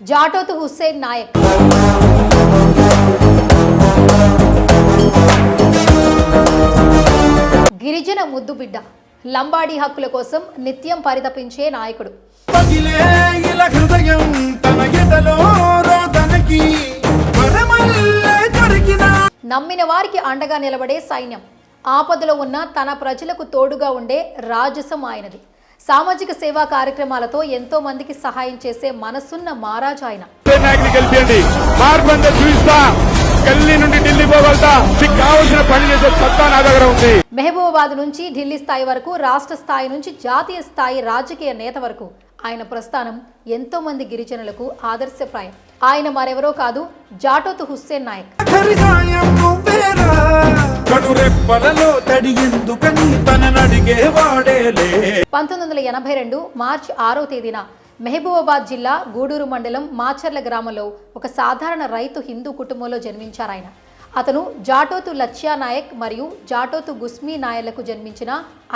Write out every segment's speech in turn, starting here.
జాటోతు హుస్సేన్ నాయక్. గిరిజన ముద్దుబిడ్డ లంబాడీ హక్కుల కోసం నిత్యం పరితపించే నాయకుడు. నమ్మిన వారికి అండగా నిలబడే సైన్యం ఆపదలో ఉన్న తన ప్రజలకు తోడుగా ఉండే రాజసం ఆయనది. సామాజిక సేవా కార్యక్రమాలతో ఎంతో మందికి సహాయం చేసే మనసున్న మహారాజు ఆయన. మెహబూబాబాద్ నుంచి ఢిల్లీ స్థాయి వరకు రాష్ట్ర స్థాయి నుంచి జాతీయ స్థాయి రాజకీయ నేత వరకు ఆయన ప్రస్థానం ఎంతో మంది గిరిజనులకు ఆదర్శప్రాయం. ఆయన మరెవరో కాదు జాటోతు హుస్సేన్ నాయక్. తననడిగే వాడేలే. పంతొమ్మిది వందల ఎనభై రెండు మార్చి ఆరో తేదీన మెహబూబాబాద్ జిల్లా గూడూరు మండలం మాచర్ల గ్రామంలో ఒక సాధారణ రైతు హిందూ కుటుంబంలో జన్మించారాయన. అతను జాటోతు లచ్యా నాయక్ మరియు జాటోతు గుస్మీ నాయలకు జన్మించిన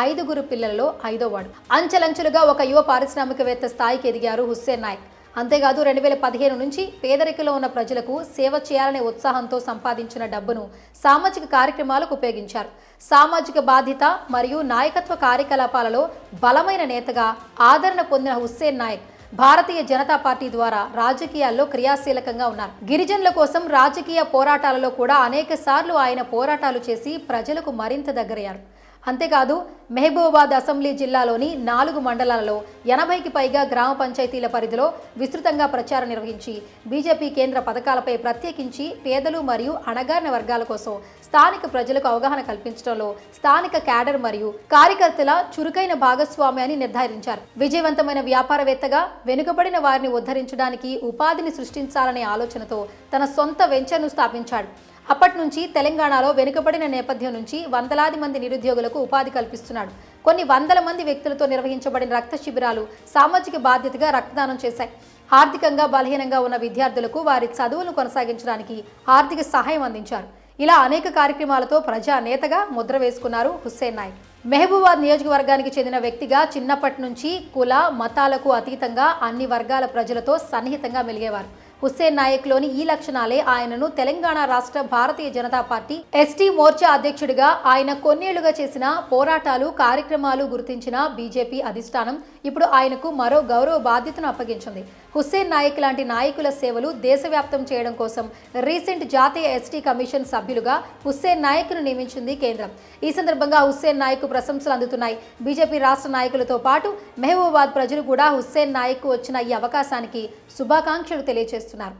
ఐదుగురు పిల్లలలో ఐదోవాడు. అంచెలంచెలుగా ఒక యువ పారిశ్రామికవేత్త స్థాయికి ఎదిగారు హుస్సేన్ నాయక్. అంతేకాదు రెండు వేల పదిహేను నుంచి పేదరికలో ఉన్న ప్రజలకు సేవ చేయాలనే ఉత్సాహంతో సంపాదించిన డబ్బును సామాజిక కార్యక్రమాలకు ఉపయోగించారు. సామాజిక బాధ్యత మరియు నాయకత్వ కార్యకలాపాలలో బలమైన నేతగా ఆదరణ పొందిన హుస్సేన్ నాయక్ భారతీయ జనతా పార్టీ ద్వారా రాజకీయాల్లో క్రియాశీలకంగా ఉన్నారు. గిరిజనుల కోసం రాజకీయ పోరాటాలలో కూడా అనేక సార్లు ఆయన పోరాటాలు చేసి ప్రజలకు మరింత దగ్గరయ్యారు. అంతేకాదు మెహబూబాబాద్ అసెంబ్లీ జిల్లాలోని నాలుగు మండలాలలో ఎనభైకి పైగా గ్రామ పంచాయతీల పరిధిలో విస్తృతంగా ప్రచారం నిర్వహించి బీజేపీ కేంద్ర పథకాలపై ప్రత్యేకించి పేదలు మరియు అణగారిన వర్గాల కోసం స్థానిక ప్రజలకు అవగాహన కల్పించడంలో స్థానిక క్యాడర్ మరియు కార్యకర్తల చురుకైన భాగస్వామ్యాన్ని నిర్ధారించారు. విజయవంతమైన వ్యాపారవేత్తగా వెనుకబడిన వారిని ఉద్ధరించడానికి ఉపాధిని సృష్టించాలనే ఆలోచనతో తన సొంత వెంచర్ను స్థాపించాడు. అప్పటి నుంచి తెలంగాణలో వెనుకబడిన నేపథ్యం నుంచి వందలాది మంది నిరుద్యోగులకు ఉపాధి కల్పిస్తున్నాడు. కొన్ని వందల మంది వ్యక్తులతో నిర్వహించబడిన రక్త శిబిరాలు సామాజిక బాధ్యతగా రక్తదానం చేశాయి. ఆర్థికంగా బలహీనంగా ఉన్న విద్యార్థులకు వారి చదువులను కొనసాగించడానికి ఆర్థిక సహాయం అందించారు. ఇలా అనేక కార్యక్రమాలతో ప్రజా నేతగా ముద్ర వేసుకున్నారు హుస్సేన్ నాయక్. మెహబూబాద్ నియోజకవర్గానికి చెందిన వ్యక్తిగా చిన్నప్పటి నుంచి కుల మతాలకు అతీతంగా అన్ని వర్గాల ప్రజలతో సన్నిహితంగా మెలిగేవారు. హుస్సేన్ నాయక్లోని ఈ లక్షణాలే ఆయనను తెలంగాణ రాష్ట్ర భారతీయ జనతా పార్టీ ఎస్టీ మోర్చా అధ్యక్షుడిగా ఆయన కొన్నేళ్ళుగా చేసిన పోరాటాలు కార్యక్రమాలు గుర్తించిన బీజేపీ అధిష్టానం ఇప్పుడు ఆయనకు మరో గౌరవ బాధ్యతను అప్పగించింది. హుస్సేన్ నాయక్ లాంటి నాయకుల సేవలు దేశవ్యాప్తం చేయడం కోసం రీసెంట్ జాతీయ ఎస్టీ కమిషన్ సభ్యులుగా హుస్సేన్ నాయక్ను నియమించింది కేంద్రం. ఈ సందర్భంగా హుస్సేన్ నాయక్ ప్రశంసలు అందుతున్నాయి. బీజేపీ రాష్ట్ర నాయకులతో పాటు మెహబూబాద్ ప్రజలు కూడా హుస్సేన్ నాయక్ వచ్చిన ఈ అవకాశానికి శుభాకాంక్షలు తెలియజేస్తున్నారు. questionar